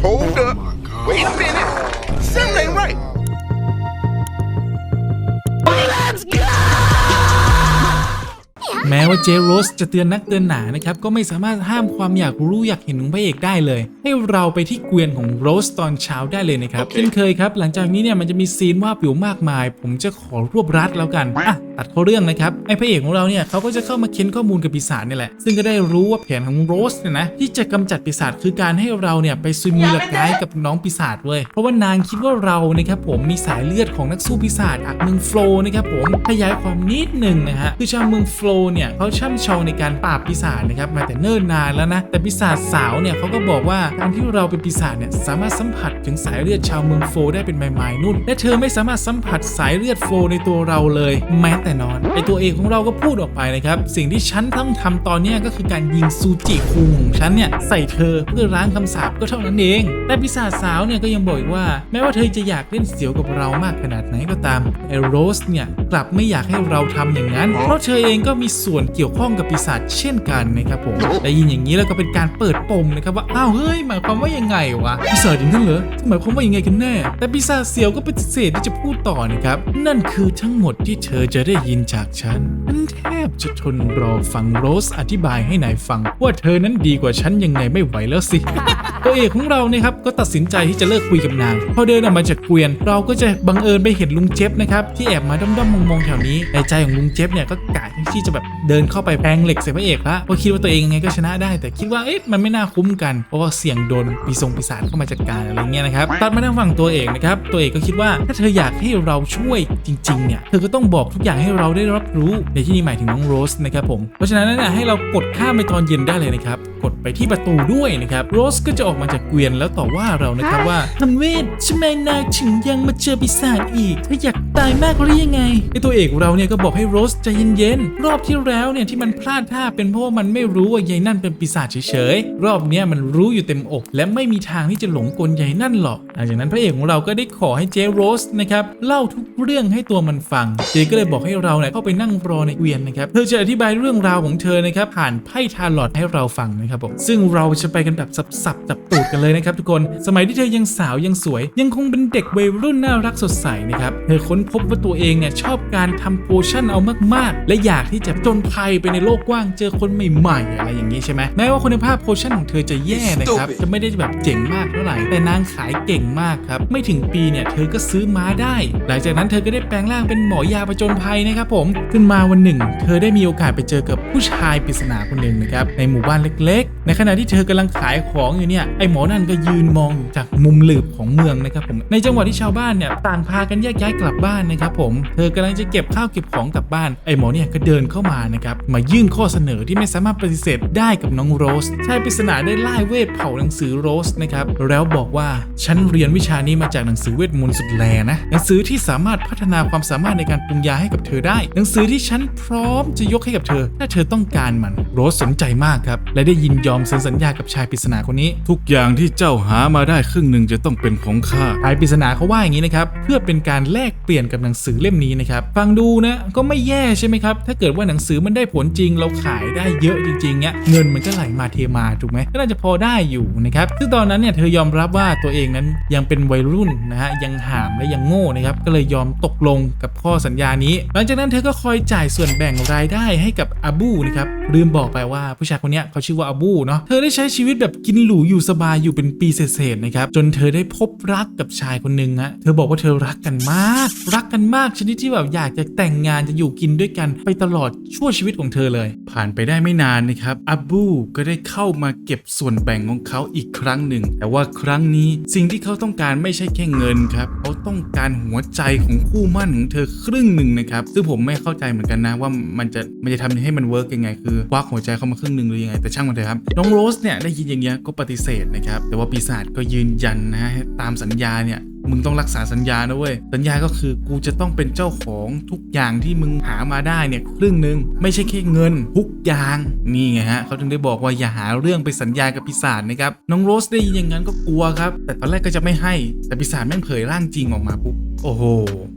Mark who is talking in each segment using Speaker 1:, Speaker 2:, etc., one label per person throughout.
Speaker 1: hold up.
Speaker 2: เจโรสจะเตือนนักเตือนหนานะครับก็ไม่สามารถห้ามความอยากรู้อยากเห็นของพระเอกได้เลย ให้เราไปที่เกวียนของโรสตอนเช้าได้เลยนะครับ
Speaker 1: โอเค
Speaker 2: เช่นเคยครับ หลังจากนี้เนี่ยมันจะมีซีนว่าบอยู่มากมาย ผมจะขอรวบรัดแล้วกันอะตัดเข้าเรื่องนะครับไอ้พระเอกของเราเนี่ยเขาก็จะเข้ามาเค้นข้อมูลกับปีศาจนี่แหละ ซึ่งก็ได้รู้ว่าแผนของโรสเนี่ยนะที่จะกำจัดปีศาจคือการให้เราเนี่ยไปซุยมูลกายกับน้องปีศาจเว้ยเพราะว่านางคิดว่าเรานะครับผมมีสายเลือดของนักสู้ปีศาจจากเมืองโฟลนะครับผมขยายความนิดหนึ่งนะฮะคือชาวเมืองโฟลเนี่ยเขาช่ำชองในการปราบปีศาจนะครับมาแต่เนิ่นนานแล้วนะแต่ปีศาจสาวเนี่ยเขาก็บอกว่าการที่เราเป็นปีศาจเนี่ยสามารถสัมผัสถึงสายเลือดชาวเมืองโฟได้เป็นไม้ๆนุ่น และเธอไม่สามารถสัมผัสสายเลือดโฟในตัวเราเลย แม้แต่นอนไอตัวเอกของเราก็พูดออกไปนะครับสิ่งที่ฉันต้องทำตอนเนี้ยก็คือการยิงซูจิคุงของฉันเนี่ยใส่เธอเพื่อล้างคำสาปก็เท่านั้นเอง แต่ปีศาจสาวเนี่ยก็ยังบอกอีกว่า แม้ว่าเธอจะอยากเล่นเสียวกับเรามากขนาดไหนก็ตามไอโรสเนี่ยกลับไม่อยากให้เราทำอย่างนั้น เพราะเธอเองก็มีส่วนเกี่ยวี่ยวข้องกับปีศาจเช่นกันนะครับผมได้ยินอย่างนี้แล้วก็เป็นการเปิดปมนะครับว่าอ้าวเฮ้ยหมายความว่ายังไงวะปีศาจอย่างนั้นเหรอหมายความว่ายังไงกันแน่ แต่ปีศาจเสียวก็ปฏิเสธที่จะพูดต่อนะครับนั่นคือทั้งหมดที่เธอจะได้ยินจากฉันฉันแทบจะทนรอฟังโรสอธิบายให้นายฟัง ว่าเธอนั้นดีกว่าฉันยังไงไม่ไหวแล้วสิตัวเอกของเราเนี่ยครับก็ตัดสินใจที่จะเลิกคุยกับนาง พอเดินออกมาจากเกวียน เราก็จะบังเอิญไปเห็นลุงเจ็บนะครับที่แอบมาด้อมๆมองๆแถวนี้ในใจของลุงเจ็บเนี่ยก็กะที่จะแบบเดินเข้าไปแพงเหล็กใส่พระเอกละเพราะคิดว่าตัวเองยังไงก็ชนะได้ แต่คิดว่าเอ๊ะมันไม่น่าคุ้มกันเพราะว่าเสี่ยงโดนปีศงปีศาจเข้ามาจัดการอะไรเงี้ยนะครับตัดมาทางฝั่งตัวเอกนะครับตัวเอกก็คิดว่าถ้าเธออยากให้เราช่วยจริงๆเนี่ยเธอก็ต้องบอกทุกอย่างให้เราได้รับรู้ในที่นี้หมายถึงน้องโรสนะครับผมเพราะฉะนั้นเนี่ยให้เรากดข้ามไปตอนเย็นได้เลยนะครับกดไปที่ประตูด้วยนะครับโรสก็จะออกมาจากเกวียนแล้วต่อว่าเรานะครับว่าทำเวททำไมนายถึงยังมาเจอปีศาจอีกเธออยากตายมากหรือยังไงไอตัวเอกของเราเนี่ยก็บอกให้โรสใจเย็นๆรอบที่แล้วเนี่ยที่มันพลาดท่าเป็นเพราะว่ามันไม่รู้ว่ายายนั่นเป็นปีศาจเฉยๆ รอบเนี้ยมันรู้อยู่เต็มอก และไม่มีทางที่จะหลงกลยายนั่นหรอก หลังจากนั้นพระเอกของเราก็ได้ขอให้เจโรสนะครับเล่าทุกเรื่องให้ตัวมันฟัง เจก็เลยบอกให้เราเนี่ยเข้าไปนั่งรอในเกวียนนะครับ เธอจะอธิบายเรื่องราวของเธอนะครับผ่านไพ่ทาร์ลอตให้เราฟังนะครับผม ซึ่งเราจะไปกันแบบสับๆจับตูดกันเลยนะครับทุกคน สมัยที่เธอยังสาวยังสวย ยังคงเป็นเด็กวัยรุ่นน่ารักสดใสนะครับ เธอค้นพบว่าตัวเองเนี่ยชอบการทำโพชั่นเอามากๆ และอยากที่จะจนภัยไปในโลกกว้างเจอคนใหม่ๆอะไรอย่างนี้ใช่ไหมแม้ว่าคุณภาพโพชั่นของเธอจะแย่นะครับจะไม่ได้แบบเจ๋งมากเท่าไหร่แต่นางขายเก่งมากครับไม่ถึงปีเนี่ยเธอก็ซื้อม้าได้ หลังจากนั้นเธอก็ได้แปลงร่างเป็นหมอยาประจนภัยนะครับผมขึ้นมาวันหนึ่ง เธอได้มีโอกาสไปเจอกับผู้ชายปริศนาคนหนึ่งนะครับในหมู่บ้านเล็ก ๆ ในขณะที่เธอกำลังขายของอยู่เนี่ยไอหมอนั่นก็ยืนมองอยู่จากมุมหลืบของเมืองนะครับผมในจังหวะที่ชาวบ้านเนี่ยต่างพากันแยกย้ายกลับบ้านนะครับผมเธอกำลังจะเก็บข้าวเก็บของกลับบ้านไอหมอเนี่ยก็เดินเข้ามานะครับมายื่นข้อเสนอที่ไม่สามารถปฏิเสธได้กับน้องโรสชายปริศนาได้ไล่เวทเผาหนังสือโรสนะครับ แล้วบอกว่า ฉันเรียนวิชานี้มาจากหนังสือเวทมนต์สุดแลนะ หนังสือที่สามารถพัฒนาความสามารถในการปรุงยาให้กับเธอได้ หนังสือที่ฉันพร้อมจะยกให้กับเธอ ถ้าเธอต้องการมัน โรสสนใจมากครับ และได้ยินยอมเซ็นสัญญากับชายปริศนาคนนี้
Speaker 3: ทุกอย่างที่เจ้าหามาได้ครึ่งหนึ่งจะต้องเป็นของข้า
Speaker 2: ชายปริศนาเขาว่าอย่างนี้นะครับ เพื่อเป็นการแลกเปลี่ยนกับหนังสือเล่มนี้นะครับ ฟังดูนะ ก็ไม่แย่ใช่ไหมครับ ถ้าเกิดว่าหนังสือมันได้ผลจริงเราขายได้เยอะจริงๆเนี้ยเงินมันก็ไหลมาเทมาถูกไหมก็น่าจะพอได้อยู่นะครับซึ่งตอนนั้นเนี่ยเธอยอมรับว่าตัวเองนั้นยังเป็นวัยรุ่นนะฮะยังห่ามและยังโง่นะครับก็เลยยอมตกลงกับข้อสัญญานี้ หลังจากนั้นเธอก็คอยจ่ายส่วนแบ่งรายได้ให้กับอาบูนะครับลืมบอกไปว่าผู้ชายคนนี้เขาชื่อว่าอาบูเนาะเธอได้ใช้ชีวิตแบบกินหรูอยู่สบายอยู่เป็นปีเศษๆนะครับจนเธอได้พบรักกับชายคนหนึ่งฮะเธอบอกว่าเธอรักกันมาก รักกันมากชนิดที่แบบอยากจะแต่งงานจะอยู่กินด้วยกันไปตลอดชั่วชีวิตของเธอเลย
Speaker 3: ผ่านไปได้ไม่นานนะครับอับบูก็ได้เข้ามาเก็บส่วนแบ่งของเขาอีกครั้งหนึ่ง แต่ว่าครั้งนี้สิ่งที่เขาต้องการไม่ใช่แค่เงินครับเขาต้องการหัวใจของคู่มั่นของเธอครึ่งหนึ่งนะครับซึ่งผมไม่เข้าใจเหมือนกันนะว่ามันจะมันจะทำให้มันเวิร์กยังไงคือควักหัวใจเข้ามาครึ่งหนึ่งหรือยังไงแต่ช่างมันเถอะครับน้องโรสเนี่ยได้ยินอย่างเงี้ยก็ปฏิเสธนะครับแต่ว่าปีศาจก็ยืนยันนะฮะตามสัญญาเนี่ย มึงต้องรักษาสัญญานะเว้ย สัญญาก็คือกูจะต้องเป็นเจ้าของทุกอย่างที่มึงหามาได้เนี่ยครึ่งหนึ่งไม่ใช่แค่เงินทุกอย่างนี่ไงฮะเขาถึงได้บอกว่าอย่าหาเรื่องไปสัญญากับปีศาจนะครับน้องโรสได้ยินอย่างนั้นก็กลัวครับ แต่ตอนแรกก็จะไม่ให้แต่ปีศาจแม่งเผยร่างจริงออกมาปุ๊บ
Speaker 2: โอ้โห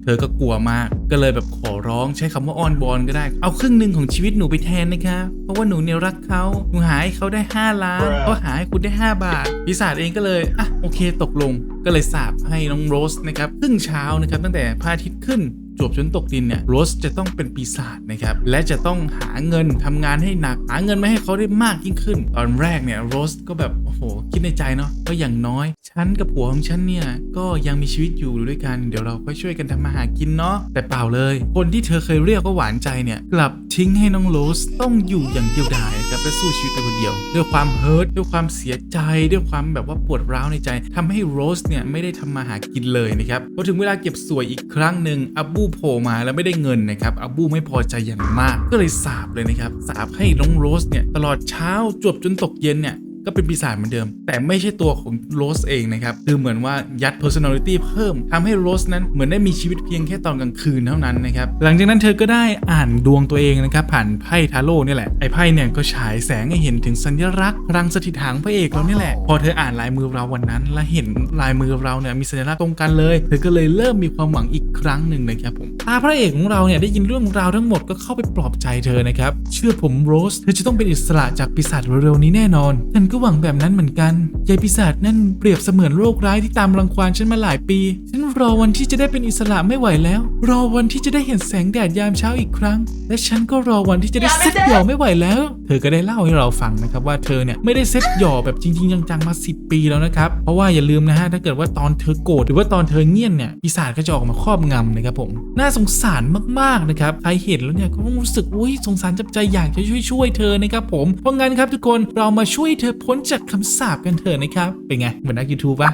Speaker 2: เธอก็กลัวมาก ก็เลยแบบขอร้องใช้คำว่าอ้อนบอนก็ได้ เอาครึ่งหนึ่งของชีวิตหนูไปแทนนะคะ เพราะว่าหนูเนี่ยรักเขา หนูหาให้เขาได้ 5 ล้านเขาหาให้คุณได้ 5 บาทปีศาจเองก็เลย อะ โอเคตกลง ก็เลยสาบให้น้อง้องโรสนะครับครึ่งเช้านะครับตั้งแต่พระอาทิตย์ขึ้น จวบจนตกดินเนี่ยโรสจะต้องเป็นปีศาจนะครับและจะต้องหาเงินทำงานให้หนัก หาเงินมาให้เขาได้มากยิ่งขึ้น ตอนแรกเนี่ยโรสก็แบบโอ้โหคิดในใจเนาะว่าอย่างน้อย ฉันกับผัวของฉันเนี่ยก็ยังมีชีวิตอยู่ด้วยกันเดี๋ยวเราก็ช่วยกันทำมาหากินเนาะแต่เปล่าเลย คนที่เธอเคยเรียกว่าหวานใจเนี่ยกลับทิ้งให้น้องโรสต้องอยู่อย่างเดียวดายนะครับและสู้ชีวิตไปคนเดียว ด้วยความเฮิร์ตด้วยความเสียใจด้วยความแบบว่าปวดร้าวในใจทำให้โรสเนี่ยไม่ได้ทำมาหากินเลยนะครับพอถึงเวลาเก็บสวยอีกครั้งหนึ่งอับบูโผล่มาแล้วไม่ได้เงินนะครับอาบบูไม่พอใจอย่างมาก ก็เลยสาบเลยนะครับสาบให้น้องโรสเนี่ยตลอดเช้าจวบจนตกเย็นเนี่ย ก็เป็นปีศาจเหมือนเดิม แต่ไม่ใช่ตัวของโรสเองนะครับ คือเหมือนว่ายัด personality เพิ่มทำให้โรสนั้นเหมือนได้มีชีวิตเพียงแค่ตอนกลางคืนเท่านั้นนะครับ หลังจากนั้นเธอก็ได้อ่านดวงตัวเองนะครับผ่านไพ่ทาโร่นี่แหละ ไอ้ไพ่เนี่ยก็ฉายแสงให้เห็นถึงสัญลักษณ์พลังสถิตหางพระเอกเรานี่แหละ พอเธออ่านลายมือเราวันนั้น และเห็นลายมือเราเนี่ยมีสัญลักษณ์ตรงกันเลย เธอก็เลยเริ่มมีความหวังอีกครั้งหนึ่งนะครับผมตาพระเอกของเราเนี่ยได้ยินเรื่องราวทั้งหมดก็เข้าไปปลอบใจเธอนะครับ เชื่อผมโรส เธอจะต้องเป็นอิสระจากปีศาจเร็วๆนี้แน่นอนฉันก็หวังแบบนั้นเหมือนกันยายปีศาจนั่นเปรียบเสมือนโรคร้ายที่ตามรังควานฉันมาหลายปี ฉัน รอวันที่จะได้เป็นอิสระไม่ไหวแล้ว รอวันที่จะได้เห็นแสงแดดยามเช้าอีกครั้ง และฉันก็รอวันที่จะได้เซ็ตหย่อไม่ไหวแล้ว เธอก็ได้เล่าให้เราฟังนะครับว่าเธอเนี่ยไม่ได้เซ็ตหย่อแบบจริง ๆ จังๆมา 10 ปีแล้วนะครับ เพราะว่าอย่าลืมนะฮะถ้าเกิดว่าตอนเธอโกรธหรือว่าตอนเธอเงียบเนี่ยปีศาจก็จะออกมาครอบงำนะครับผมน่าสงสารมากๆนะครับใครเห็นแล้วเนี่ยก็ต้องรู้สึกอุ้ยสงสารจับใจอยากจะช่วยช่วยๆเธอนะครับผมเพราะงั้นครับทุกคนเรามาช่วยเธอพ้นจากคำสาปกันเถอะนะครับเป็นไงเหมือนนักยูทูบปะ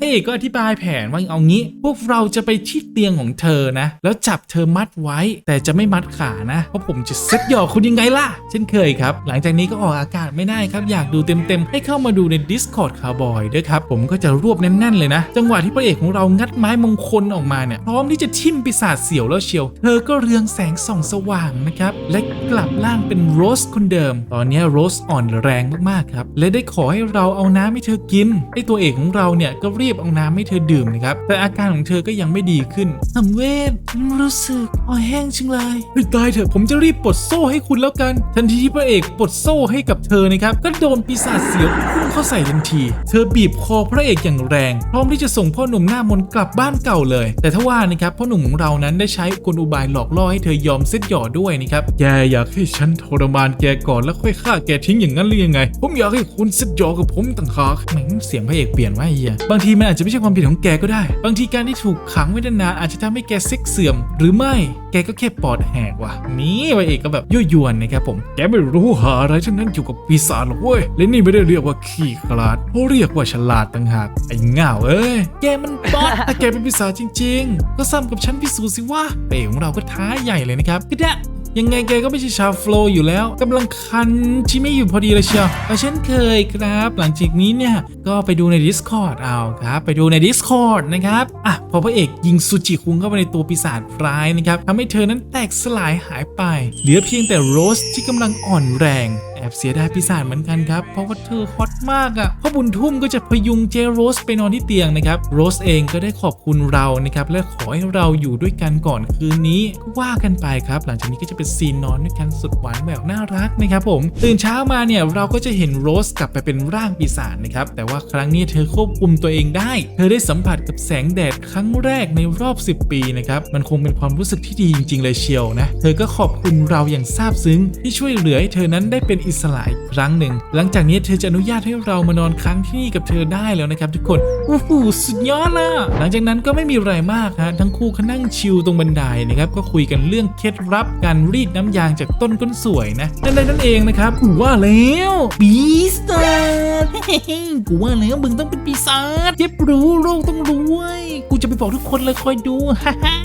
Speaker 2: เฮ้ก็อธิบายแผนว่าเอางี้พวกเราจะไปที่เตียงของเธอนะ แล้วจับเธอมัดไว้ แต่จะไม่มัดขานะ เพราะผมจะเซ็ตหยอกคุณยังไงล่ะ เช่นเคยครับ หลังจากนี้ก็ออกอากาศไม่ได้ครับ อยากดูเต็มๆ ให้เข้ามาดูใน Discord Cowboy ด้วยครับ ผมก็จะรวบแน่นๆเลยนะ จังหวะที่พระเอกของเรางัดไม้มงคลออกมาเนี่ย พร้อมที่จะทิ่มปีศาจเสียวแล้วเชียว เธอก็เรืองแสงส่องสว่างนะครับ และกลับร่างเป็นโรสคนเดิม ตอนนี้โรสอ่อนแรงมากๆครับ และได้ขอให้เราเอาน้ำให้เธอกิน ไอตัวเอกของเราเนี่ยก็รีบเอาน้ำให้เธอดื่มนะครับ แต่อาการของเธอก็ยังไม่ดีขึ้นสัมเวชรู้สึกคอแห้งจังเลยเฮ้ยตายเถอะผมจะรีบปลดโซ่ให้คุณแล้วกัน ทันทีที่พระเอกปลดโซ่ให้กับเธอนะครับก็โดนปีศาจเสียวพุ่งเข้าใส่ทันที เธอบีบคอพระเอกอย่างแรง พร้อมที่จะส่งพ่อหนุ่มหน้ามนกลับบ้านเก่าเลย แต่ถ้าว่านะครับพ่อหนุ่มของเรานั้นได้ใช้กลอุบายหลอกล่อให้เธอยอมเซ็ตหยอด้วยนะครับแกอยากให้ฉันทรมานแกก่อนแล้วค่อยฆ่าแกทิ้งอย่างนั้นหรือยังไง ผมอยากให้คุณเซ็ตหยอกับผมต่างหากแหมเสียงพระเอกเปลี่ยนว่าไอ้เหี้ยบางทีมันอาจจะไม่ใช่ความผิดของแกก็ได้บางทีการที่ถูกขังไว้นานอาจจะทำให้แกเซ็กเสื่อม หรือไม่แกก็แค่ปอดแหกว่ะ นี่พระเอกก็แบบยั่วยวนนะครับผม แกไม่รู้หาอะไรทั้งนั้นเกี่ยวกับปีศาจหรอกเว้ย และนี่ไม่ได้เรียกว่าขี้ขลาดเขาเรียกว่าฉลาดต่างหาก ไอ้เง่าเอ้ย แกมันป๊อดถ้าแกเป็นปีศาจจริง ๆ ก็ซ้ำกับฉันพิสูจน์สิว่าเอกของเราก็ท้าใหญ่เลยนะครับก็ได้ ยังไงแกก็ไม่ใช่ชาวโฟล์อยู่แล้วกำลังคันที่ไม่อยู่พอดีเลยเชียวแต่เช่นเคยครับ หลังจากนี้เนี่ย ก็ไปดูใน Discord เอาครับ ไปดูใน Discord นะครับ อะ พอพระเอกยิงซูจิคุงเข้าไปในตัวปีศาจร้ายนะครับทำให้เธอนั้นแตกสลายหายไป เหลือเพียงแต่โรสที่กำลังอ่อนแรง อบเสียดายปีศาจเหมือนกันครับ เพราะว่าเธอฮอตมากอะ่ะพ่อบุญทุ่มก็จะพยุงเจโรสไปนอนที่เตียงนะครับ โรสเองก็ได้ขอบคุณเรานะครับ และขอให้เราอยู่ด้วยกันก่อนคืนนี้ก็ว่ากันไปครับ หลังจากนี้ก็จะเป็นซีนนอนด้วยกันสุดหวานแบบน่ารักนะครับผม ตื่นเช้ามาเนี่ยเราก็จะเห็นโรสกลับไปเป็นร่างปีศาจนะครับ แต่ว่าครั้งนี้เธอควบคุมตัวเองได้ เธอได้สัมผัสกับแสงแดดครั้งแรกในรอบ 10 ปีนะครับ มันคงเป็นความรู้สึกที่ดีจริง ๆ เลยเชียวนะ เธอก็ขอบคุณเราอย่างซาบซึ้งที่ช่วยเหลือให้เธอนั้นได้เป็นอิสระอีกครั้งหนึ่ง หลังจากนี้เธอจะอนุญาตให้เรามานอนค้างที่นี่กับเธอได้แล้วนะครับทุกคนโอ้โหสุดยอดละหลังจากนั้นก็ไม่มีอะไรมากฮะทั้งคู่ก็นั่งชิลตรงบันไดนะครับก็คุยกันเรื่องเคล็ดลับการรีดน้ำยางจากต้นก้นสวยนะนั่นนั่นเองนะครับกูว่าแล้วปีศาจกูว่าแล้วมึงต้องเป็นปีศาจเจ็บรู้โรคต้องรู้เว้ยกูจะไปบอกทุกคนเลยคอยดูฮ่าฮ่า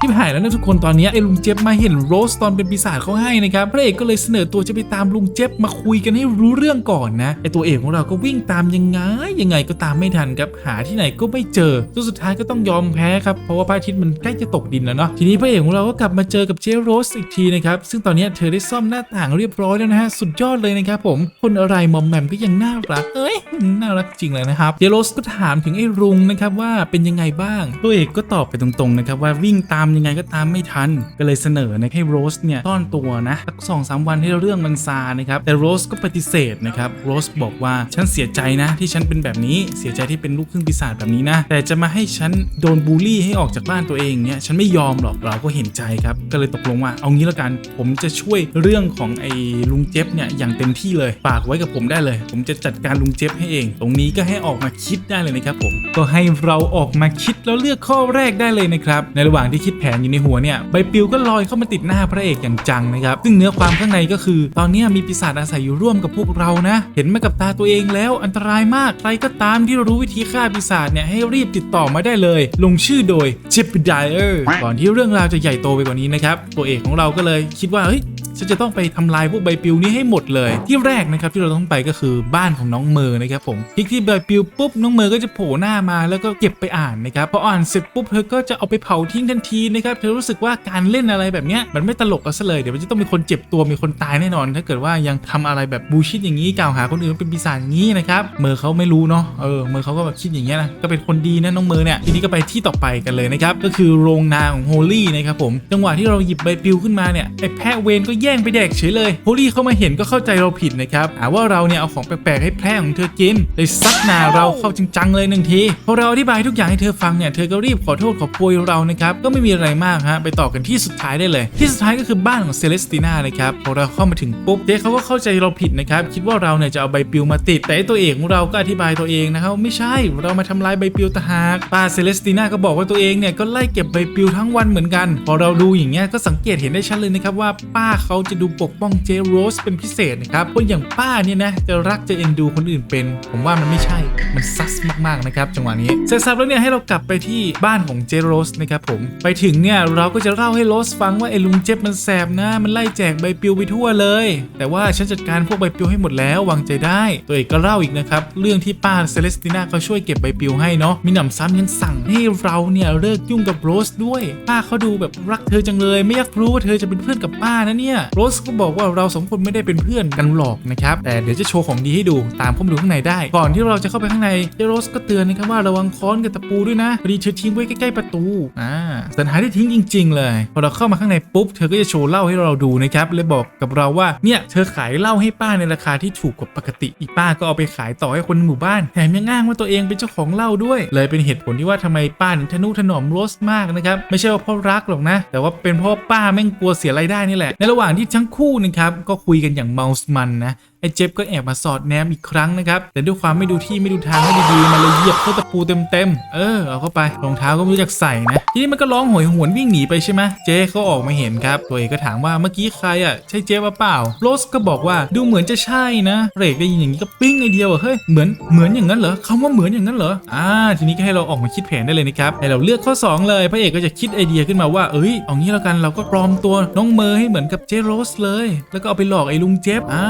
Speaker 2: ที่ผ่านแล้วนะทุกคนตอนนี้ไอ้ลุงเจ็บมาเห็นโรสตอนเป็นปีศาจเขาให้นะครับพระเอกก็เลยเสนอตัวจะไปตามลุุงเจ็บมาคุยกันให้รู้เรื่องก่อนนะไอตัวเอกของเราก็วิ่งตามยังไงยังไงก็ตามไม่ทันครับหาที่ไหนก็ไม่เจอจนสุดท้ายก็ต้องยอมแพ้ครับเพราะว่าพระอาทิตย์มันใกล้จะตกดินแล้วเนาะทีนี้พระเอกของเราก็กลับมาเจอกับเจโรสอีกทีนะครับซึ่งตอนนี้เธอได้ซ่อมหน้าต่างเรียบร้อยแล้วนะฮะสุดยอดเลยนะครับผมคนอะไรมอมแมมก็ยังน่ารักเอ้ยน่ารักจริงเลยนะครับเจโรสก็ถามถึงไอ้รุงนะครับว่าเป็นยังไงบ้าง
Speaker 3: ตัวเอกก็ตอบไปตรงๆนะครับว่าวิ่งตามยังไงก็ตามไม่ทันก็เลยเสนอนะให้โรสเนี่ยซ่อนตัวนะสักสองสามวันให้เรื่องมันซานะครับแต่โรสก็ปฏิเสธนะครับโรสบอกว่าฉันเสียใจนะที่ฉันเป็นแบบนี้เสียใจที่เป็นลูกครึ่งปีศาจแบบนี้นะแต่จะมาให้ฉันโดนบูลลี่ให้ออกจากบ้านตัวเองเนี่ยฉันไม่ยอมหรอกเราก็เห็นใจครับก็เลยตกลงว่าเอางี้ล้วกันผมจะช่วยเรื่องของไอ้ลุงเจ็บเนี่ยอย่างเต็มที่เลยฝากไว้กับผมได้เลย ผมจะจัดการลุงเจ็บให้เอง ตรงนี้ก็ให้ออกมาคิดได้เลยนะครับผม
Speaker 2: ก็ให้เราออกมาคิดแล้วเลือกข้อแรกได้เลยนะครับในระหว่างที่คิดแผนอยู่ในหัวเนี่ยใบปลิวก็ลอยเข้ามาติดหน้าพระเอกอย่างจังนะครับซึ่งเนื้อความข้างในก็คือ ตอนนี้ยมีปีศาจอาศัยอยู่ร่วมกับพวกเรานะ เห็นมากับตาตัวเองแล้วอันตรายมากใครก็ตามที่รู้วิธีฆ่าปีศาจเนี่ยให้รีบติดต่อมาได้เลย ลงชื่อโดย j e p d i e r ก่อนที่เรื่องราวจะใหญ่โตไปกว่านี้นะครับตัวเอกของเราก็เลยคิดว่าเฮ้ย ฉันจะต้องไปทำลายพวกใบปลิวนี้ให้หมดเลย ที่แรกนะครับที่เราต้องไปก็คือบ้านของน้องเมอร์นะครับผมคลิกที่ใบปลิวปุ๊บน้องเมอร์ก็จะโผล่หน้ามาแล้วก็เก็บไปอ่านนะครับพออ่านเสร็จปุ๊บเธอก็จะเอาไปเผาทิ้งทันทีนะครับเธอรู้สึกว่าการเล่นอะไรแบบเนี้ยมันไม่ตลกเอาซะเลยเดี๋ยวมันจะต้องมีคนเจ็บตัวมีคนตายแน่นอน ถ้าเกิดว่ายังทำอะไรแบบบูชิดอย่างนี้กล่าวหาคนอื่นเป็นปีศาจอย่างนี้นะครับเมอร์เขาไม่รู้เนาะเออเมอร์เขาก็แบบคิดอย่างเงี้ยนะก็เป็นคนดีนะน้องเมอร์เนี่ยทีนี้ก็ไปที่ต่อไปกันเลยนะครับก็คือโรงนาของโฮลี่นะครับผมจังหวะที่เราหยิบใบปลิวขึ้นมาเนี่ยไอ้แพะเวนก็แยย่งไปแดกเฉยเลยโฮลี่เข้ามาเห็นก็เข้าใจเราผิดนะครับหาว่าเราเนี่ยเอาของแปลกๆให้แพะของเธอกินเลยซัดหนาเราเข้าจังๆเลยหนึ่งทีพอเราอธิบายทุกอย่างให้เธอฟังเนี่ยเธอก็รีบขอโทษขอโพยเรานะครับก็ไม่มีอะไรมากฮะไปต่อกันที่สุดท้ายได้เลย ที่สุดท้ายก็คือบ้านของเซเลสติน่านะครับพอเราเข้ามาถึงปุ๊บเจ๊เขาก็เข้าใจเราผิดนะครับคิดว่าเราเนี่ยจะเอาใบปลิวมาติด แต่ตัวเอกของเราก็อธิบายตัวเองนะครับไม่ใช่เรามาทำลายใบปลิวตางหากป้าเซเลสติน่าก็บอกว่าตัวเองเนี่ยก็ไล่เก็บใบปลิวทั้งวันเหมือนกัน พอเราดูอย่างเงี้ยก็สังเกตเห็นได้ชัดเลยนะครับว่าป้าเขาจะดูปกป้องเจโรสเป็นพิเศษนะครับคนอย่างป้าเนี่ยนะจะรักจะเอ็นดูคนอื่นเป็น ผมว่ามันไม่ใช่มันซัสมากๆนะครับจังหวะนี้เสร็จสับแล้วเนี่ยให้เรากลับไปที่บ้านของเจโรสนะครับผมไปถึงเนี่ยเราก็จะเล่าให้โรสฟังว่าไอ้ลุงเจ็บมันแสบนะมันไล่แจกใบปลิวไปทั่วเลย แต่ว่าฉันจัดการพวกใบปลิวให้หมดแล้ววางใจได้ ตัวเอกก็เล่าอีกนะครับเรื่องที่ป้าเซเลสติน่าเขาช่วยเก็บใบปลิวให้เนาะมีหนำซ้ำยังสั่งให้เราเนี่ยเลิกยุ่งกับโรสด้วย ป้าเขาดูแบบรักเธอจังเลย ไม่อยากรู้ว่าเธอจะเป็นเพื่อนกับป้านะเนี่ยโรสก็บอกว่าเราสองคนไม่ได้เป็นเพื่อนกันหรอกนะครับ แต่เดี๋ยวจะโชว์ของดีให้ดูตามเข้ามดูข้างในได้ ก่อนที่เราจะเข้าไปข้างในเจโรสก็เตือนนะครับว่าระวังค้อนกับตะปูด้วยนะพอดีเธอทิ้งไว้ใกล้ๆประตูอ่าสันหาที่ทิ้งจริง ๆ เลย พอเราเข้ามาข้างในปุ๊บเธอก็จะโชว์เหล้าให้เราดูนะครับเลยบอกกับเราว่าเนี่ยเธอขายเหล้าให้ป้าในราคาที่ถูกกว่าปกติ อีป้าก็เอาไปขายต่อให้คนหมู่บ้านแถมยังอ้างว่าตัวเองเป็นเจ้าของเหล้าด้วย เลยเป็นเหตุผลที่ว่าทำไมป้าถึงทนุถนอมโรสมากนะครับไม่ใช่ว่าเพราะรักหรอกนะ แต่ว่าเป็นเพราะป้าแม่งกลัวเสียรายได้นี่แหละในระหว่างที่ทั้งคู่นะครับก็คุยกันอย่างเมาส์มันนะ ไอ้เจ็บก็แอบมาสอดแนมอีกครั้งนะครับ แต่ด้วยความไม่ดูที่ไม่ดูทางให้ดีๆมันเลยเหยียบเข้าตะปูเต็มๆ เออเอาเข้าไปรองเท้าก็ไม่รู้จักใส่นะทีนี้มันก็ร้องโหยหวนวิ่งหนีไปใช่ไหมเจ๊เขาออกมาเห็นครับ ตัวเอกก็ถามว่าเมื่อกี้ใครอะใช่เจ๊ว่าเปล่าโรสก็บอกว่าดูเหมือนจะใช่นะเรกได้ยินอย่างนี้ก็ปิ้งไอเดียวเฮ้ยเหมือนเหมือนอย่างนั้นเหรอคำว่าเหมือนอย่างนั้นเหรออ่าทีนี้ก็ให้เราออกมาคิดแผนได้เลยนะครับให้เราเลือกข้อ 2 เลยพระเอกก็จะคิดไอเดียขึ้นมาว่าเอ้ยเอางี้แล้วกันเราก็ปลอมตัวน้องเมย์ให้เหมือนกับเจโรสเลย แล้วก็เอาไปหลอกไอ้ลุงเจฟอ่า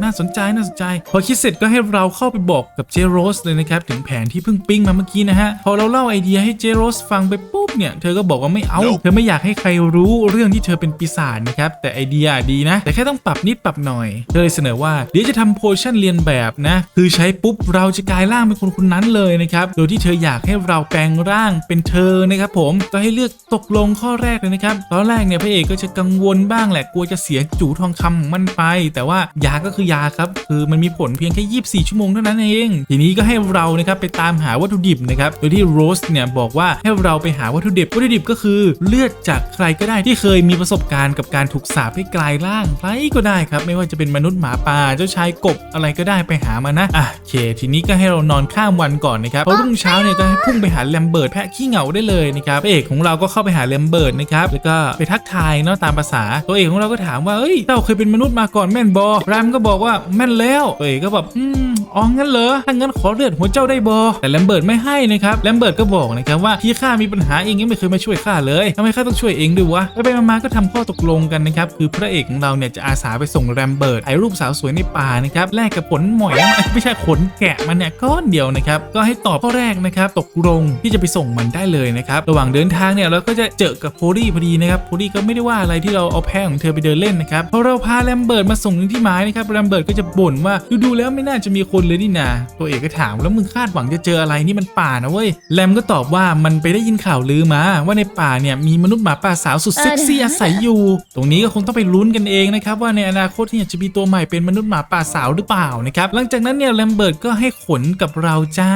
Speaker 2: น่าสนใจน่าสนใจ พอคิดเสร็จก็ให้เราเข้าไปบอกกับเจโรสเลยนะครับถึงแผนที่เพิ่งปิ้งมาเมื่อกี้นะฮะพอเราเล่าไอเดียให้เจโรสฟังไปปุ๊บ เนี่ยเธอก็บอกว่าไม่เอา เธอไม่อยากให้ใครรู้เรื่องที่เธอเป็นปีศาจนะครับ แต่ไอเดียดีนะ แต่แค่ต้องปรับนิดปรับหน่อย เธอเลยเสนอว่าเดี๋ยวจะทำโพชั่นเรียนแบบนะ คือใช้ปุ๊บเราจะกลายร่างเป็นคนคนนั้นเลยนะครับ โดยที่เธออยากให้เราแปลงร่างเป็นเธอนะครับผมก็ให้เลือกตกลงข้อแรกเลยนะครับ ตอนแรกเนี่ยพระเอกก็จะกังวลบ้างแหละกลัวจะเสียจูทองคำของมันไป แต่ว่ายาก็คือยาครับ คือมันมีผลเพียงแค่ 24 ชั่วโมงเท่านั้นเอง ทีนี้ก็ให้เรานะครับไปตามหาวัตถุดิบนะครับ โดยที่โรสเนี่ยบอกว่าให้เราไปหาวัตถุดิบวัตถุดิบก็คือเลือดจากใครก็ได้ที่เคยมีประสบการณ์กับการถูกสาปให้กลายร่างใครก็ได้ครับ ไม่ว่าจะเป็นมนุษย์หมาป่าเจ้าชายกบอะไรก็ได้ไปหามานะอะโอเคทีนี้ก็ให้เรานอนข้ามวันก่อนนะครับพอรุ่งเช้าเนี่ยก็ให้พุ่งไปหาแลมเบิร์ตแพะขี้เหงาได้เลยนะครับเอกของเราก็เข้าไปหาแลมเบิร์ตนะครับแล้วก็ไปทักทายเนาะตามภาษาตัวเอกของเราก็ถามว่าเอ้ยเจ้าเคยเป็นมนุษย์มาก่อนแม่นบอแรมก็บอกว่าแม่นแล้วตัวเอกก็แบบอืมอ๋องั้นเหรอถ้างั้นขอเลือดหัวเจ้าได้บอแต่แลมเบิร์ตไม่ให้นะครับแลมเบิร์ตก็บอกนะครับว่าที่ข้ามีปัญหาอีองยังไม่เคยมาช่วยข้าเลยทำไมข้าต้องช่วยเองด้วยวะไปไปมาๆก็ทำข้อตกลงกันนะครับคือพระเอกของเราเนี่ยจะอาสาไปส่งแรมเบิร์ตถ่ายรูปสาวสวยในป่านะครับแลกกับผลหมอยไม่ใช่ขนแกะมันเนี่ยก้อนเดียวนะครับก็ให้ตอบข้อแรกนะครับตกลงที่จะไปส่งมันได้เลยนะครับระหว่างเดินทางเนี่ยเราก็จะเจอกับโพลี่พอดีนะครับโพลี่ก็ไม่ได้ว่าอะไรที่เราเอาแพะของเธอไปเดินเล่นนะครับพอเราพาแรมเบิร์ตมาส่งที่หมายนะครับแรมเบิร์ตก็จะบ่นว่าดูๆแล้วไม่น่าจะมีคนเลยนี่นาตัวเอกก็ถามแล้วมึงคาดหวังจะเจออะไรนี่มันป่านะเว้ยแรมก็ตอบว่ามันไปได้ยินข่าวลือมาว่าในป่าเนี่ยมีมนุษย์หมาป่าสาวสุดเซ็กซี่อาศัยอยู่ ตรงนี้ก็คงต้องไปลุ้นกันเองนะครับว่าในอนาคตเนี่ยจะมีตัวใหม่เป็นมนุษย์หมาป่าสาวหรือเปล่านะครับหลังจากนั้นเนี่ยแรมเบิร์ตก็ให้ขนกับเราจ้า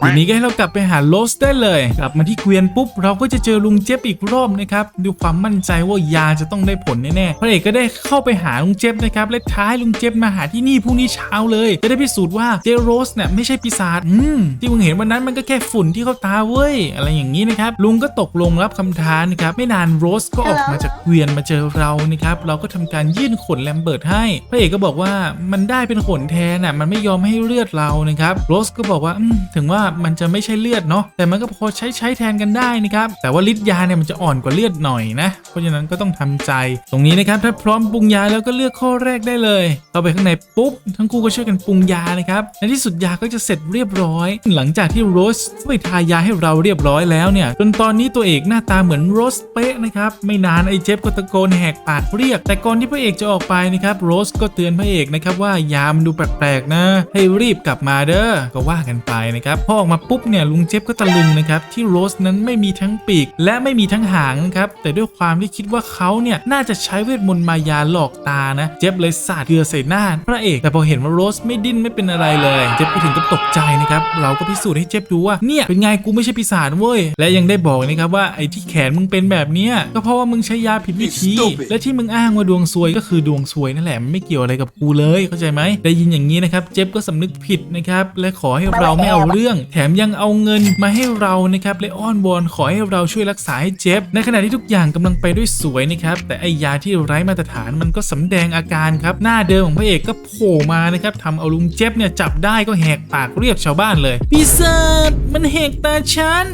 Speaker 2: ทีนี้ก็ให้เรากลับไปหาโลสได้เลยกลับมาที่เกวียนปุ๊บ เราก็จะเจอลุงเจ็บอีกรอบนะครับดูความมั่นใจว่ายาจะต้องได้ผลแน่ๆพระเอกก็ได้เข้าไปหาลุงเจ็บนะครับและท้ายลุงเจ็บมาหาที่นี่พรุ่งนี้เช้าเลย จะได้พิสูจน์ว่าเจโรสเนี่ยไม่ใช่ปีศาจอืมที่มึงเห็นวันนั้นมันก็แค่ฝุ่นที่เข้าตาเว้ยอะไรอย่างนี้นะครับลุงก็ตกลงรับคำท้านะครับไม่นานโรสก็ออกมาจากเกวียนมาเจอเรานะครับเราก็ทำการยื่นขนแลมเบิร์ตให้พระเอกก็บอกว่ามันได้เป็นขนแทนน่ะมันไม่ยอมให้เลือดเรานะครับโรสก็บอกว่าอืมถึงว่ามันจะไม่ใช่เลือดเนาะแต่มันก็พอใช้ใช้แทนกันได้นะครับแต่ว่าฤทธิ์ยาเนี่ยมันจะอ่อนกว่าเลือดหน่อยนะ เพราะฉะนั้นก็ต้องทำใจ ตรงนี้นะครับถ้าพร้อมปรุงยาแล้วก็เลือกข้อแรกได้เลยเข้าไปข้างในปุ๊บทั้งคู่ก็ช่วยกันปรุงยานะครับในที่สุดยาก็จะเสร็จเรียบร้อย หลังจากที่โรสช่วยทายาให้เราเรียบร้อยแล้วเนี่ยจนตอนอนนี้ตัวเอกหน้าตาเหมือนโรสเป๊ะนะครับไม่นานไอ้เจฟก็ตะโกนแหกปากเรียก แต่ก่อนที่พระเอกจะออกไปนะครับโรสก็เตือนพระเอกนะครับว่ายามนดูแปลกๆนะ ให้รีบกลับมาเด้อก็ว่ากันไปนะครับพอออกมาปุ๊บเนี่ยลุงเจฟก็ตะลึงนะครับที่โรสนั้นไม่มีทั้งปีก และไม่มีทั้งหางนะครับแต่ด้วยความที่คิดว่าเขาเนี่ยน่าจะใช้เวทมนต์มายาหลอกตานะเจฟเลยสาดเกลือใส่หน้าพระเอกแต่พอเห็นว่าโรสไม่ดิ้นไม่เป็นอะไรเลยเจฟก็ถึงกับตกใจนะครับเราก็พิสูจน์ให้เจฟดูว่าเนี่ยเป็นไงกูไม่ใช่ปีศาจเว้ยและยังได้บอกนะครับว่าไอ้ที่แขนมึงเป็นแบบเนี้ยก็เพราะว่ามึงใช้ยาผิดวิธี
Speaker 1: Stupid
Speaker 2: และที่มึงอ้างว่าดวงซวยก็คือดวงซวยนั่นแหละมันไม่เกี่ยวอะไรกับกูเลยเข้าใจไหมได้ยินอย่างนี้นะครับเจฟก็สำนึกผิดนะครับและขอให้เราไม่เอาเรื่อง แถมยังเอาเงินมาให้เรานะครับและอ้อนวอนขอให้เราช่วยรักษาให้เจฟในขณะที่ทุกอย่างกำลังไปด้วยสวยนะครับแต่ไอยาที่ไร้มาตรฐานมันก็สำแดงอาการครับหน้าเดิมของพระเอกก็โผล่มานะครับทำเอาลุงเจฟเนี่ยจับได้ก็แหกปากเรียกชาวบ้านเลยปีศาจมันแหกตาฉัน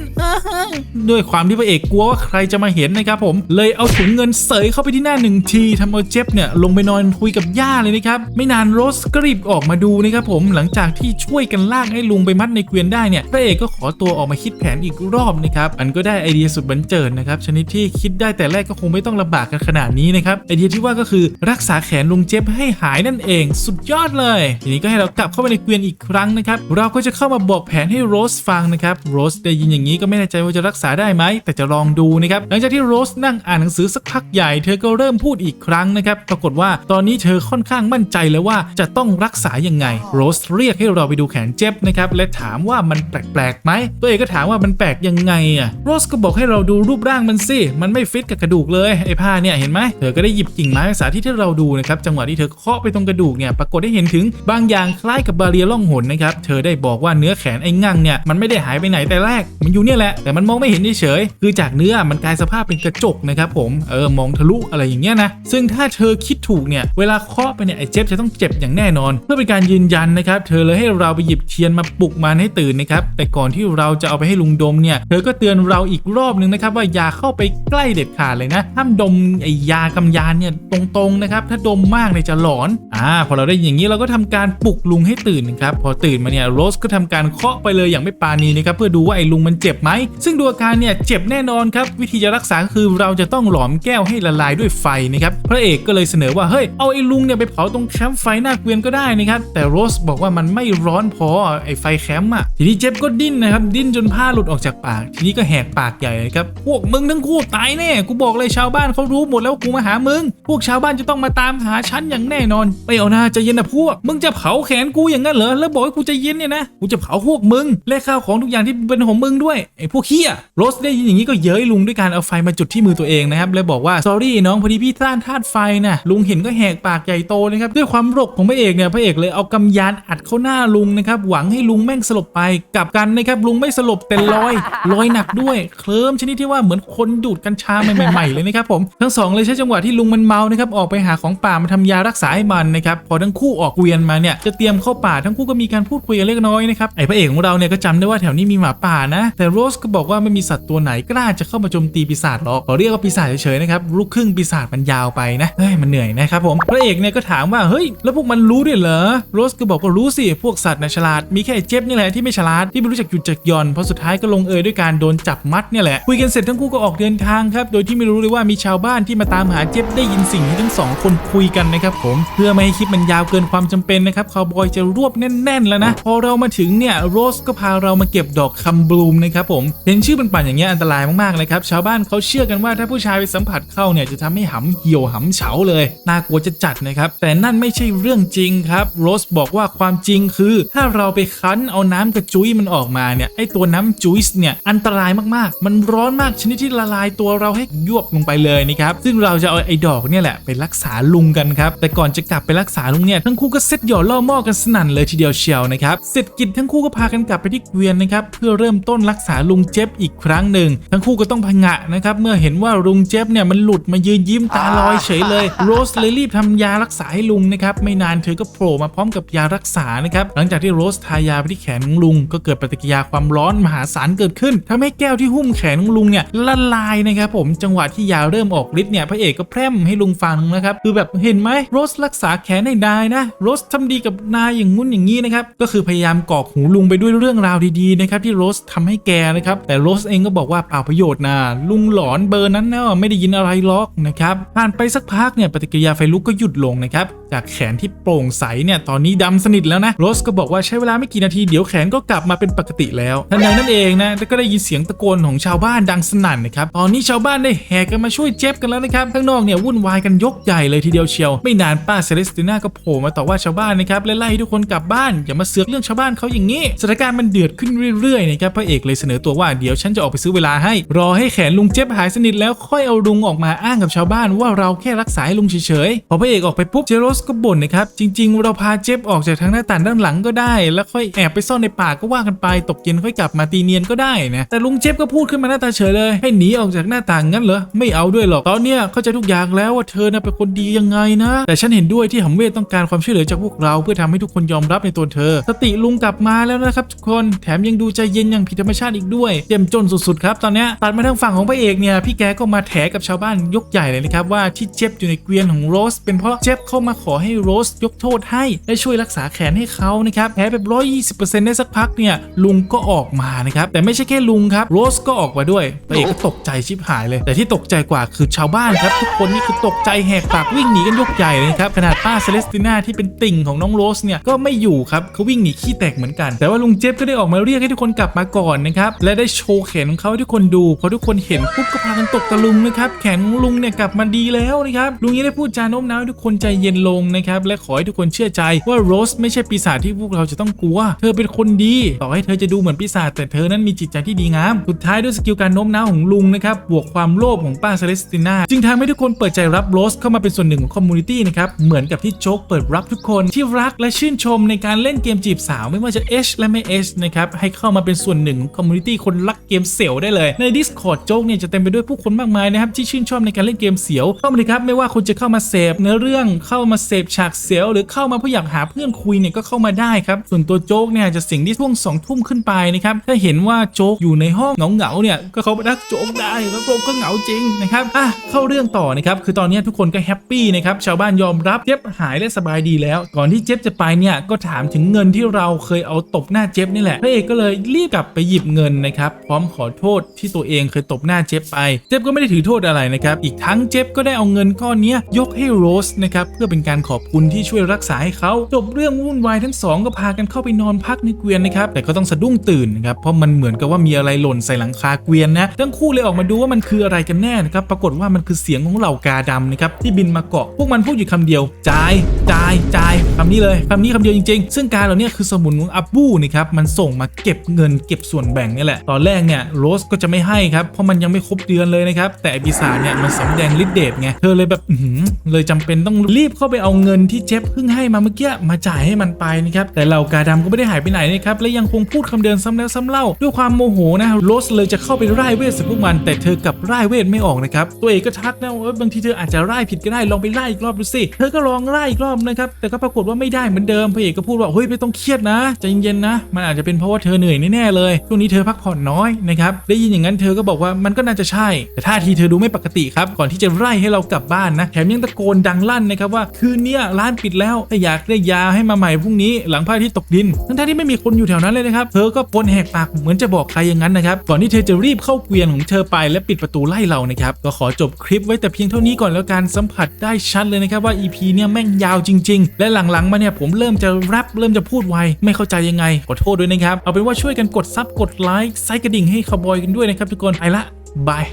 Speaker 2: ด้วยความที่พระเอกกลัวว่าใครจะมาเห็นนะครับผมเลยเอาถุงเงินเสยเข้าไปที่หน้าหนึ่งทีทำเอาเจฟเนี่ยลงไปนอนคุยกับย่าเลยนะครับไม่นานโรสก็รีบออกมาดูนะครับผมหลังจากที่ช่วยกันลากให้ลุงไปมัดในเกวียนได้เนี่ยพระเอกก็ขอตัวออกมาคิดแผนอีกรอบนะครับมันก็ได้ไอเดียสุดบันเจิดนะครับชนิดที่คิดได้แต่แรกก็คงไม่ต้องลำบากกันขนาดนี้นะครับไอเดียที่ว่าก็คือรักษาแขนลุงเจฟให้หายนั่นเอง สุดยอดเลย ทีนี้ก็ให้เรากลับเข้าไปในเกวียนอีกครั้งนะครับเราก็จะเข้ามาบอกแผนให้โรสฟังนะครับโรสได้ยินอย่างนี้ก็ไม่แน่ใจว่าจะรักษาได้ไหมแต่จะลองดูนะครับหลังจากที่โรสนั่งอ่านหนังสือสักพักใหญ่เธอก็เริ่มพูดอีกครั้งนะครับปรากฏว่าตอนนี้เธอค่อนข้างมั่นใจแล้วว่าจะต้องรักษายังไงโรสเรียกให้เราไปดูแขนเจ็บนะครับและถามว่ามันแปลกๆไหมตัวเองก็ถามว่ามันแปลกยังไงอะโรสก็บอกให้เราดูรูปร่างมันสิมันไม่ฟิตกับกระดูกเลยไอ้ผ้าเนี่ยเห็นไหมเธอก็ได้หยิบกิ่งไม้ภาษาที่ที่เราดูนะครับจังหวะที่เธอเคาะไปตรงกระดูกเนี่ยปรากฏได้เห็นถึงบางอย่างคล้ายกับบาเรียล่องหนนะครับเธอได้บอกว่าเนื้อแขนไอ้งั่งเนี่ยมันไม่ได้หายไปไหนแต่แรกมันอยู่เนี่ยแหละแต่มันมองไม่เห็นเฉยๆคือจากเนื้อมันกลายสภาพเป็นกระจกนะครับผมเออมองทะลุอะไรอย่างเงี้ยนะซึ่งถ้าเธอคิดถูกเนี่ยเวลาเคาะไปเนี่ยไอ้เจ็บจะต้องเจ็บอย่างแน่นอน เพื่อเป็นการยืนยันนะครับเธอเลยให้เราไปหยิบเทียนมาปลุกมันให้ตื่นนะครับแต่ก่อนที่เราจะเอาไปให้ลุงดมเนี่ยเธอก็เตือนเราอีกรอบนึงนะครับว่าอย่าเข้าไปใกล้เด็ดขาดเลยนะห้ามดมไอ้ยากำยานเนี่ยตรงๆนะครับถ้าดมมากเนี่ยจะหลอนอ่าพอเราได้อย่างนี้เราก็ทำการปลุกลุงให้ตื่นนะครับพอตื่นมาเนี่ยโรสก็ทำการเคาะไปเลยอย่างไม่ปราณีนะครับเพื่อดูว่าไอ้ลุงมันเจ็บไหมซึ่งดูอาการเนี่ยเจ็บแน่นอนครับวิธีจะรักษาคือเราจะต้องหลอมแก้วให้ละลายด้วยไฟนะครับพระเอกก็เลยเสนอว่าเฮ้ยเอาไอ้ลุงเนี่ยไปเผาตรงแคมป์ไฟหน้าเกวียนก็ได้นะครับแต่โรสบอกว่ามันไม่ร้อนพอไอ้ไฟแคมป์อะทีนี้เจ็บก็ดิ้นนะครับดิ้นจนผ้าหลุดออกจากปาก ทีนี้ก็แหกปากใหญ่เลยครับพวกมึงทั้งคู่ตายแน่กูบอกเลยชาวบ้านเขารู้หมดแล้วว่ากูมาหามึง พวกชาวบ้านจะต้องมาตามหาฉันอย่างแน่นอนไปเอาหน้าใจเย็นนะพวกมึงจะเผาแขนกูอย่างนั้นเหรอแล้วบอกให้กูใจเย็นเนี่ยนะกูจะเผาพวกมึงและข้าวของทุกอย่างที่เป็นของมึงด้วยไอ้พวกเฮียโรสได้ยินอย่างนี้ก็เย้ยลุงด้วยการเอาไฟมาจุดที่มือตัวเองนะครับ แล้วบอกว่า sorry น้องพอดีพี่ต้านธาตุไฟนะลุงเห็นก็แหกปากใหญ่โตเลยครับด้วยความรกของพระเอกเนี่ยพระเอกเลยเอากำยานอัดเข้าหน้าลุงนะครับหวังให้ลุงแม่งสลบไปกลับกันนะครับลุงไม่สลบแต่ลอยลอยหนักด้วย เคลิ้มชนิดที่ว่าเหมือนคนดูดกัญชาใหม่ๆเลยนะครับผมทั้งสองเลยใช้จังหวะที่ลุงมันเมานะครับออกไปหาของป่ามาทำยารักษาให้มันนะครับพอทั้งคู่ออกเวียนมาเนี่ยจะเตรียมเข้าป่าทั้งคู่ก็มีการพูดคุยกันเล็กน้อยนะครับไอ้พระเอกของเราเนี่ยก็จำได้ว่าแถวนี้มีหมาป่านะ แต่โรสก็บอกว่าไม่มีสัตวตัวไหนกล้าจะเข้ามาโจมตีปีศาจหรอกขอเรียกว่าปีศาจเฉยๆนะครับลูกครึ่งปีศาจมันยาวไปนะเฮ้ยมันเหนื่อยนะครับผมพระเอกเนี่ยก็ถามว่าเฮ้ยแล้วพวกมันรู้ด้วยเหรอโรสก็บอกว่ารู้สิพวกสัตว์นะฉลาดมีแค่เจ็บนี่แหละที่ไม่ฉลาดที่ไม่รู้จักหยุดจักย่อนเพราะสุดท้ายก็ลงเอยด้วยการโดนจับมัดเนี่ยแหละคุยกันเสร็จทั้งคู่ก็ออกเดินทางครับโดยที่ไม่รู้เลยว่ามีชาวบ้านที่มาตามหาเจ็บได้ยินสิ่งที่ทั้งสองคนคุยกันนะครับผมเพื่อไม่ให้คลิปมันยาวเกินความจำเป็นนะครับคาวบอยจะรวบแน่น ๆ แล้วนะพอเรามาถึงเนี่ยโรสก็พาเรามาเก็บดอกคัมบลูมนะครับผมเห็นชื่อมันปั่นอย่างเงี้ยอันตรายมากๆเลยครับชาวบ้านเขาเชื่อกันว่าถ้าผู้ชายไปสัมผัสเข้าเนี่ยจะทำให้หำเหี่ยวหำเฉาเลยน่ากลัวจะจัดนะครับแต่นั่นไม่ใช่เรื่องจริงครับโรสบอกว่าความจริงคือ ถ้าเราไปคั้นเอาน้ำกระจุยมันออกมาเนี่ยไอตัวน้ำจุยเนี่ยอันตรายมากๆ มันร้อนมากชนิดที่ละลายตัวเราให้ยวบลงไปเลยนะครับซึ่งเราจะเอาไอ้ดอกเนี่ยแหละไปรักษาลุงกันครับแต่ก่อนจะกลับไปรักษาลุงเนี่ยทั้งคู่ก็เซตหย่อล่อหม้อกันสนั่นเลยทีเดียวเชียวนะครับเสร็จกิจทั้งคู่ก็พากันกลับไปที่เกวียนนะครับเพื่อเริ่มต้นรักษาลุงเจ็บอีกครั้งหนึ่ง ทั้งคู่ก็ต้องพงะนะครับเมื่อเห็นว่าลุงเจ็บเนี่ยมันหลุดมายืนยิ้มตาลอยเฉยเลยโรสเลยรีบทำยารักษาให้ลุงนะครับไม่นานเธอก็โผล่มาพร้อมกับยารักษานะครับหลังจากที่โรสทายาไปที่แขนของลุง ก็เกิดปฏิกิริยาความร้อนมหาศาลเกิดขึ้นทำให้แก้วที่หุ้มแขนของลุงเนี่ยละลายนะครับผมจังหวะที่ยาเริ่มออกฤทธิ์เนี่ยพระเอกก็แพร่มให้ลุงฟังนะครับคือแบบเห็นไหมโรสรักษาแขนให้นายนะโรสทำดีกับนายอย่างงุ้นอย่างนี้นะครับก็คือพยายามกอกหูลุงไปด้วยเรื่องราวดีๆนะครับที่โรสทำให้แกนะครับแต่โรสเองก็บอกว่าเปล่าประโยชน์นะลุงหลอนเบอร์นั้นเนะไม่ได้ยินอะไรหรอกนะครับผ่านไปสักพักเนี่ยปฏิกิริยาไฟลุกก็หยุดลงนะครับจากแขนที่โปร่งใสเนี่ยตอนนี้ดำสนิทแล้วนะโรสก็บอกว่าใช้เวลาไม่กี่นาทีเดี๋ยวแขนก็กลับมาเป็นปกติแล้วทันใดนั้นเองนะแล้วก็ได้ยินเสียงตะโกนของชาวบ้านดังสนั่นนะครับตอนนี้ชาวบ้านได้แห่กันมาช่วยเจ็บกันแล้วนะครับข้างนอกเนี่ยวุ่นวายกันยกใหญ่เลยทีเดียวเชียว ไม่นานป้าเซเลสติน่าก็โผล่มาต่อว่าชาวบ้านนะครับและไล่ให้ทุกคนกลับบ้านอย่ามาเสือกเรื่องชาวบ้านเขาอย่างนี้สถานการณ์มันเดือดขึ้นเรื่อยๆนะครับพระเอกเลยเสนอตัวว่าเดี๋ยวฉันจะออกไปซื้อเวลาให้ รอให้แขนลุงเจ็บหายสนิทแล้วค่อยเอาลุงออกมาอ้างกับชาวบ้านว่าเราแค่รักษาให้ลุงเฉยๆ พอพระเอกออกไปปุ๊บเจโรสก็บ่นนะครับจริง ๆ เราพาเจ็บออกจากทางหน้าต่างด้านหลังก็ได้ แล้วค่อยแอบไปซ่อนในป่าก็ว่ากันไปตกเย็นค่อยกลับมาตีเนียนก็ได้นะแต่ลุงเจ็บก็พูดขึ้นมาหน้าตาเฉยเลย ให้หนีออกจากหน้าต่างงั้นเหรอไม่เอาด้วยหรอกตอนเนี้ยเข้าใจทุกอย่างแล้วว่าเธอน่ะเป็นคนดียังไงนะ แต่ฉันเห็นด้วยที่หำเวทต้องการความช่วยเหลือจากพวกเรา เพื่อทำให้ทุกคนยอมรับในตัวเธอ สติลุงกลับมาแล้วนะครับทุกคนแถมยังดูใจเย็นอย่างผิดธรรมชาติอีกด้วยเจ็มจนสุดๆครับตอนนี้ตัดมาทางฝั่งของพระเอกเนี่ยพี่แกก็มาแถกับชาวบ้านยกใหญ่เลยนะครับว่าที่เจ็บอยู่ในเกวียนของโรส เป็นเพราะเจ็บเข้ามาขอให้โรสยกโทษให้และช่วยรักษาแขนให้เขานะครับแพ้แบบร้อยยี่สิบเปอร์เซ็นต์ได้สักพักเนี่ยลุงก็ออกมานะครับแต่ไม่ใช่แค่ลุงครับโรสก็ออกมาด้วยพระเอกก็ตกใจชิบหายเลย แต่ที่ตกใจกว่าคือชาวบ้านครับทุกคนนี่คือตกใจแหกปากวิ่งหนีกันยกใหญ่เลยครับขนาดป้าเซเลสติน่าที่เป็นติ่งของน้องโรสเนี่ยก็ไม่อยู่ครับเขาวิ่งหนีขี้แตกเหมือนกัน แต่ว่าลุงเจฟก็ได้ออกมาเรียกให้ทุกคนกลับมาก่อนนะครับและได้โชว์แขนขอเขาให้ทุกคนดูพอทุกคนเห็นปุ๊บก็พากันตกตะลุมนะครับแขนของลุงเนี่ยกลับมาดีแล้วนะครับลุงยังได้พูดจาโน้มน้าวให้ทุกคนใจเย็นลงนะครับและขอให้ทุกคนเชื่อใจว่าโรสไม่ใช่ปีศาจที่พวกเราจะต้องกลัว เธอเป็นคนดี ต่อให้เธอจะดูเหมือนปีศาจแต่เธอนั้นมีจิตใจที่ดีงาม สุดท้ายด้วยสกิลการโน้มน้าวของลุงนะครับบวกความโลภของป้าเซเลสติน่าจึงทำให้ทุกคนเปิดใจรับโรสเข้ามาเป็นส่วนหนึ่งของคอมมูนิตี้นะครับเหมือนกับที่โจ๊กเปิดรับทุกคนที่รักและชื่นชมในการเล่นเกมจีบสาว ไม่ว่าจะ H และไม่ H นะครับให้เข้ามาเป็นส่วนหนึ่งของคอมมูนิตี้คนรักเกมเสยวได้เลย ใน Discord โจ๊กเนี่ยจะเต็มไปด้วยผู้คนมากมายนะครับที่ชื่นชอบในการเล่นเกมเสียวเข้ามาเลยครับไม่ว่าคุณจะเข้ามาเสพเนื้อเรื่องเข้ามาเสพฉากเสียวหรือเข้ามาเพื่ออยากหาเพื่อนคุยเนี่ยก็เข้ามาได้ครับส่วนตัวโจ๊กเนี่ยจะสิงที่ช่วงสองทุ่มขึ้นไปนะครับถ้าเห็นว่าโจ๊กอยู่ในห้องเหงาๆเนี่ยก็เข้าไปรักโจ๊กได้แล้วโจ๊กก็เหงาจริงนะครับอะเข้าเรื่องต่อนะครับคือตอนนี้ทุกคนก็แฮปปี้นะครับชาวบ้านยอมรับเจ็บหายและสบายดีแล้ว ก่อนที่เจ็บจะไปเนี่ยก็ถามถึงเงินที่เราเคยเอาตบหน้าเจ็บนี่แหละพระเอกก็เลยรีบกลับไปหยิบเงินนะครับพร้อมขอโทษที่ตัวเองเคยตบหน้าเจ็บไป เจ็บก็ไม่ได้ถือโทษอะไรนะครับ อีกทั้งเจ็บก็ได้เอาเงินก้อนนี้ยกให้โรสนะครับเพื่อเป็นการขอบคุณที่ช่วยรักษาให้เขาจบเรื่องวุ่นวายทั้งสองก็พากันเข้าไปนอนพักในเกวียนนะครับแต่ก็ต้องสะดุ้งตื่นนะครับเพราะมันเหมือนกับว่ามีอะไรหล่นใส่หลังคาเกวียนนะทั้งคู่เลยออกมาดูว่ามันคืออะไรกันแน่นะครับปรากฏว่ามันคือเสียงของเหล่ากาดำนะครับที่บินมาเกาะพวกมันพูดอยู่คำเดียวจ่ายจ่ายจ่าย คำนี้เลยคำนี้คำเดียวจริงๆ ซึ่งการเหล่านี้คือสมุนของอับบูนะครับมันส่งมาเก็บเงินเก็บส่วนแบ่งนี่แหละตอนแรกเนี่ยโรสก็จะไม่ให้ครับเพราะมันยังไม่ครบเดือนเลยนะครับแต่อ้ปีศาจเนี่ยมันสำแดงฤทธิ์เดชไงเธอเลยแบบอื้อหือเลยจำเป็นต้องรีบเข้าไปเอาเงินที่เจฟเพิ่งให้มาเมื่อกี้มาจ่ายให้มันไปนะครับแต่เหล่ากาดำก็ไม่ได้หายไปไหนนะครับและยังคงพูดคำเดิมซ้ำแล้วซ้ำเล่า ด้วยความโมโหนะโรสเลยจะเข้าไปไล่เวทใส่พวกมัน แต่เธอกับไล่เวทไม่ออกนะครับตัวเอกก็ทักนะว่าบางทีเธออาจจะไล่ผิดก็ได้ลองไปไล่อีกรอบดูสิเธอก็ลองไล่อีกรอบนะครับแต่ก็ปรากฏว่าไม่ได้เหมือนเดิมพระเอกก็พูดว่าเฮ้ยไม่ต้องเครียดนะใจเย็นๆนะมันอาจจะเป็นเพราะว่าเธอเหนื่อยแน่ๆเลยช่วงนี้เธอพักผ่อนน้อยนะครับได้ยินอย่างนั้นเธอก็บอกว่ามันก็น่าจะใช่ แต่ท่าทีเธอดูไม่ปกติครับก่อนที่จะไล่ให้เรากลับบ้านนะแถมยังตะโกนดังลั่นนะครับว่า คืนเนี้ยร้านปิดแล้วถ้าอยากได้ยาให้มาใหม่พรุ่งนี้หลังพระอาทิตย์ตกดินทั้งที่ไม่มีคนอยู่แถวนั้นเลยนะครับเธอก็ปนแหกปากเหมือนจะบอกใครอย่างนั้นนะครับก่อนที่เธอจะรีบเข้าเกวียนของเธอไปและปิดประตูไล่เรานะครับก็ขอจบคลิปไว้แต่เพียงเท่านี้ก่อนแล้วกันสัมผัสได้ชัดเลยนะครับว่า EP เนี่ยแม่งยาวจริง ๆ และหลังๆมาเนี่ยผมเริ่มจะแรปเริ่มจะพูดไวไม่เข้าใจยังไงขอโทษด้วยนะครับเอาเป็นว่าช่วยกันกดซับกดไลค์ไซกระดิ่งให้คาวบอยกันด้วยนะครับทุกคนไปละบาย